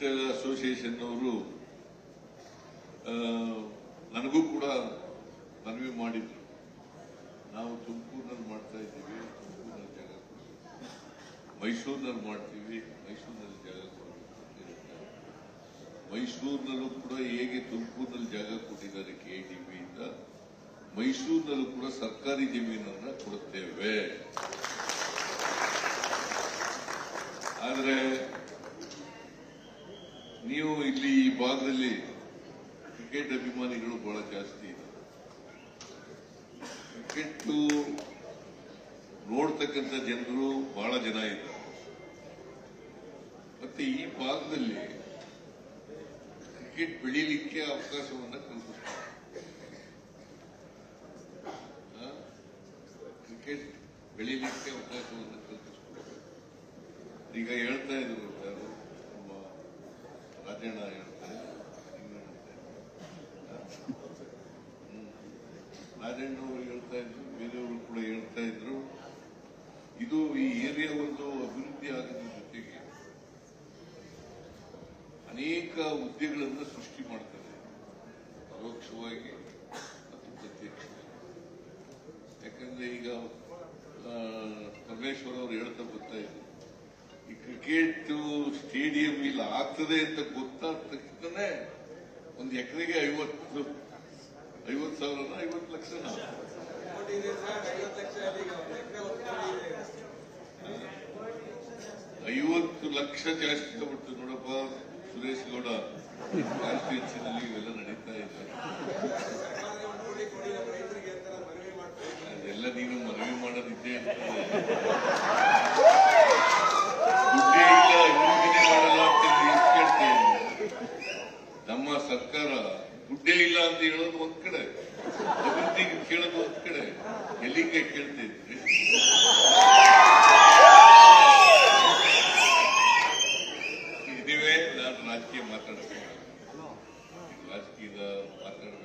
Cricket association ಅವರು ನನಗೂ ಕೂಡ ಮನವಿ ಮಾಡಿದ್ರು. ನಾವು ತುಮಕೂರಿನಲ್ಲಿ ಮಾಡ್ತಾ ಇದ್ದೀವಿ ತುಮಕೂರಿನಲ್ಲಿ ಜಾಗ. ಮೈಸೂರಿನಲ್ಲಿ ಮಾಡ್ತೀವಿ, ಮೈಸೂರಿನಲ್ಲಿ ಜಾಗ ಮೈಸೂರಿನಲ್ಲೂ ಕೂಡ ಹೇಗೆ ತುಮಕೂರಿನಲ್ಲಿ ಜಾಗ ಕೊಟ್ಟಿದ್ದಾರೆ ಕೆ ಡಿಬಿಯಿಂದ ಮೈಸೂರಿನಲ್ಲೂ ಕೂಡ ಸರ್ಕಾರಿ ಜಮೀನನ್ನ ಕೊಡುತ್ತೇವೆ ಆದ್ರೆ ನೀವು ಭಾಗದಲ್ಲಿ ಕ್ರಿಕೆಟ್ ಅಭಿಮಾನಿಗಳು ಬಹಳ ಜಾಸ್ತಿ ಇದೆ. ಕ್ರಿಕೆಟ್ ನೋಡ್ತಕ್ಕಂಥ ಜನರು ಬಹಳ ಜನ ಇದ್ದಾರೆ. ಮತ್ತೆ ಈ ಭಾಗದಲ್ಲಿ ಕ್ರಿಕೆಟ್ ಬೆಳೀಲಿಕ್ಕೆ ಅವಕಾಶವನ್ನ ಕಲ್ಪಿಸ್ತಾರೆ? ಕ್ರಿಕೆಟ್ ಬೆಳೀಲಿಕ್ಕೆ ಅವಕಾಶವನ್ನ ಕಲ್ಪಿಸ್ಕೊಡ್ತಾರೆ. ಈಗ ಹೇಳ್ತಾ ಇದ್ರು ಯಾರು ಹ್ಮ್. ರಾಜಣ್ಣ ಅವರು ಹೇಳ್ತಾ ಇದ್ರು ಬೇರೆಯವರು ಕೂಡ ಹೇಳ್ತಾ ಇದ್ರು ಇದು ಈ ಏರಿಯಾ ಒಂದು ಅಭಿವೃದ್ಧಿ ಆಗದ ಜೊತೆಗೆ ಅನೇಕ ಹುದ್ದೆಗಳನ್ನು ಸೃಷ್ಟಿ ಮಾಡ್ತದೆ ಪರೋಕ್ಷವಾಗಿ ಮತ್ತು ಪ್ರತ್ಯಕ್ಷವಾಗಿ ಯಾಕಂದ್ರೆ ಈಗ ಪರಮೇಶ್ವರ್ ಅವರು ಹೇಳ್ತಾ ಬರ್ತಾ ಇದ್ರು ಈ ಕ್ರಿಕೆಟ್ ಸ್ಟೇಡಿಯಂ ಇಲ್ಲ ಆಗ್ತದೆ ಅಂತ ಗೊತ್ತಾದ ತಕ್ಷಣ ಒಂದು ಎಕರೆಗೆ ಐವತ್ತು ಐವತ್ತು ಸಾವಿರನ ಐವತ್ತು ಲಕ್ಷ ಐವತ್ತು ಲಕ್ಷ ಜಾಸ್ತಿ ಆಗ್ಬಿಡ್ತು ನೋಡಪ್ಪ ಸುರೇಶ್ ಗೌಡ. ಕಾನ್ಸ್ಟಿಟ್ಯೂನ್ಸಿನಲ್ಲಿ ಇವೆಲ್ಲ ನಡೀತಾ ಇದೆ ಅದೆಲ್ಲ ನೀನು ಮನವಿ ಮಾಡೋದಿದ್ದೇ ಇರ್ತದೆ ದುಡ್ಡೇ ಇಲ್ಲ ಯೋಜನೆ ಮಾಡಲ್ಲ ಅಂತ ನೀನು ಕೇಳ್ತೇನೆ ನಮ್ಮ ಸರ್ಕಾರ ದುಡ್ಡೇ ಇಲ್ಲ ಅಂತ ಹೇಳೋದು ಒಂದ್ ಕಡೆ ಕೇಳೋದು ಒಂದ್ ಕಡೆ ಎಲ್ಲಿಗೆ ಕೇಳ್ತಿದ್ರಿ ಇದೇ ನಾನು ರಾಜಕೀಯ ಮಾತಾಡಬೇಕು ರಾಜಕೀಯದ ಮಾತಾಡಬೇಕು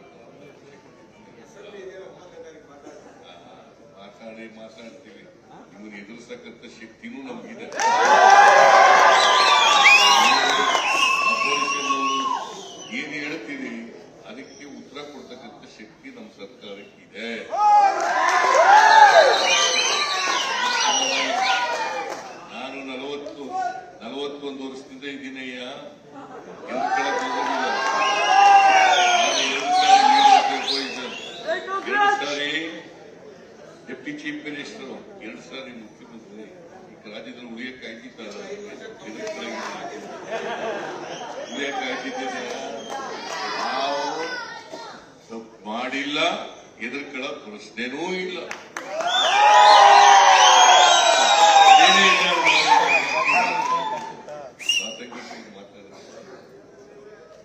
ಮಾತಾಡಿ ಮಾತಾಡ್ತೀವಿ ನಿಮ್ಮನ್ನು ಎದುರಿಸಕ್ಕಂಥ ಶಕ್ತಿನೂ ನಮಗಿದೆ ಅಪೋಸಿಷನ್ ಏನ್ ಹೇಳ್ತೀರಿ ಅದಕ್ಕೆ ಉತ್ತರ ಕೊಡ್ತಕ್ಕಂಥ ಶಕ್ತಿ ನಮ್ಮ ಸರ್ಕಾರಕ್ಕಿದೆ ನಾನು ನಲವತ್ತು, ನಲವತ್ತೊಂದು ವರ್ಷದಿಂದ ಇದ್ದೀನಯ್ಯ ಎರಡು ಸಾರಿ ಡೆಪ್ಟಿ ಚೀಫ್ ಮಿನಿಸ್ಟರ್, ಎರಡು ಸಾರಿ ಮುಖ್ಯಮಂತ್ರಿ. ರಾಜ್ಯದಲ್ಲಿ ಉಳಿಯಕ್ಕೆ ಆಗಿದ್ದೇನೆ ನಾವು ತಪ್ಪು ಮಾಡಿಲ್ಲ ಎದುರ್ಕೊಳ್ಳೋ ಪ್ರಶ್ನೆನೂ ಇಲ್ಲ.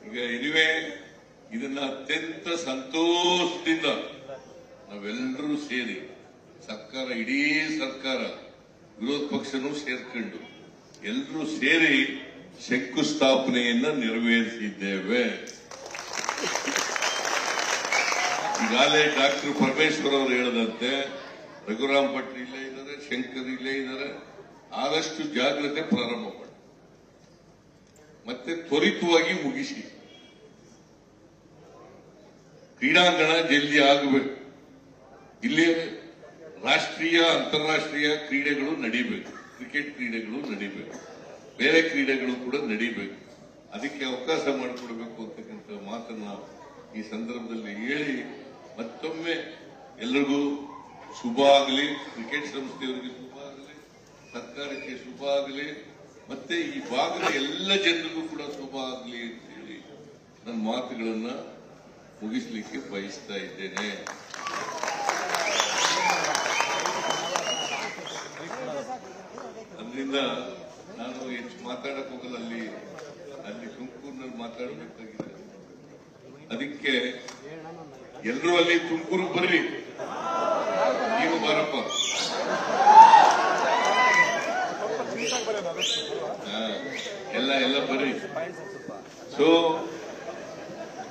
ಈಗ ಇನಿವೆ ಇದನ್ನ ಅತ್ಯಂತ ಸಂತೋಷದಿಂದ ನಾವೆಲ್ಲರೂ ಸೇರಿ, ಸರ್ಕಾರ, ಇಡೀ ಸರ್ಕಾರ, ವಿರೋಧ ಪಕ್ಷನೂ ಸೇರ್ಕೊಂಡು ಎಲ್ಲರೂ ಸೇರಿ ಶಂಕುಸ್ಥಾಪನೆಯನ್ನ ನೆರವೇರಿಸಿದ್ದೇವೆ ಈಗಾಗಲೇ ಡಾಕ್ಟರ್ ಪರಮೇಶ್ವರ್ ಅವರು ಹೇಳದಂತೆ ರಘುರಾಮ್ ಭಟ್ ಇಲ್ಲೇ ಇದ್ದಾರೆ, ಶಂಕರ್ ಇಲ್ಲೇ ಇದ್ದಾರೆ. ಆದಷ್ಟು ಜಾಗ್ರತೆ ಪ್ರಾರಂಭ ಮಾಡಿ. ಮತ್ತೆ ತ್ವರಿತವಾಗಿ ಮುಗಿಸಿ. ಕ್ರೀಡಾಂಗಣ ಜಲ್ದಿ ಆಗಬೇಕು. ಇಲ್ಲಿ ರಾಷ್ಟ್ರೀಯ, ಅಂತಾರಾಷ್ಟ್ರೀಯ ಕ್ರೀಡೆಗಳು ನಡೀಬೇಕು. ಕ್ರಿಕೆಟ್ ಕ್ರೀಡೆಗಳು ನಡೀಬೇಕು. ಬೇರೆ ಕ್ರೀಡೆಗಳು ಕೂಡ ನಡೀಬೇಕು. ಅದಕ್ಕೆ ಅವಕಾಶ ಮಾಡಿಕೊಡ್ಬೇಕು ಅಂತಕ್ಕಂಥ ಮಾತನ್ನ ಈ ಸಂದರ್ಭದಲ್ಲಿ ಹೇಳಿ ಮತ್ತೊಮ್ಮೆ ಎಲ್ಲರಿಗೂ ಶುಭ ಆಗಲಿ ಕ್ರಿಕೆಟ್ ಸಂಸ್ಥೆಯವರಿಗೆ ಶುಭ ಆಗಲಿ, ಸರ್ಕಾರಕ್ಕೆ ಶುಭ ಆಗಲಿ, ಮತ್ತೆ ಈ ಭಾಗದ ಎಲ್ಲ ಜನರಿಗೂ ಕೂಡ ಶುಭ ಆಗಲಿ ಅಂತ ಹೇಳಿ ನನ್ನ ಮಾತುಗಳನ್ನ ಮುಗಿಸ್ಲಿಕ್ಕೆ ಬಯಸ್ತಾ ಇದ್ದೇನೆ. ಅದರಿಂದ ನಾನು ಹೆಚ್ಚು ಮಾತಾಡಕ್ ಹೋಗಲ್ಲ, ಅಲ್ಲಿ ಅಲ್ಲಿ ತುಮಕೂರಿನಲ್ಲಿ ಮಾತಾಡಬೇಕಾಗಿದೆ. ಅದಕ್ಕೆ ಎಲ್ಲರೂ ಅಲ್ಲಿ ತುಮಕೂರು ಬರ್ರಿ ನೀವು ಬಾರಪ್ಪ. ಎಲ್ಲ ಎಲ್ಲ ಬರ್ರಿ. ಸೊ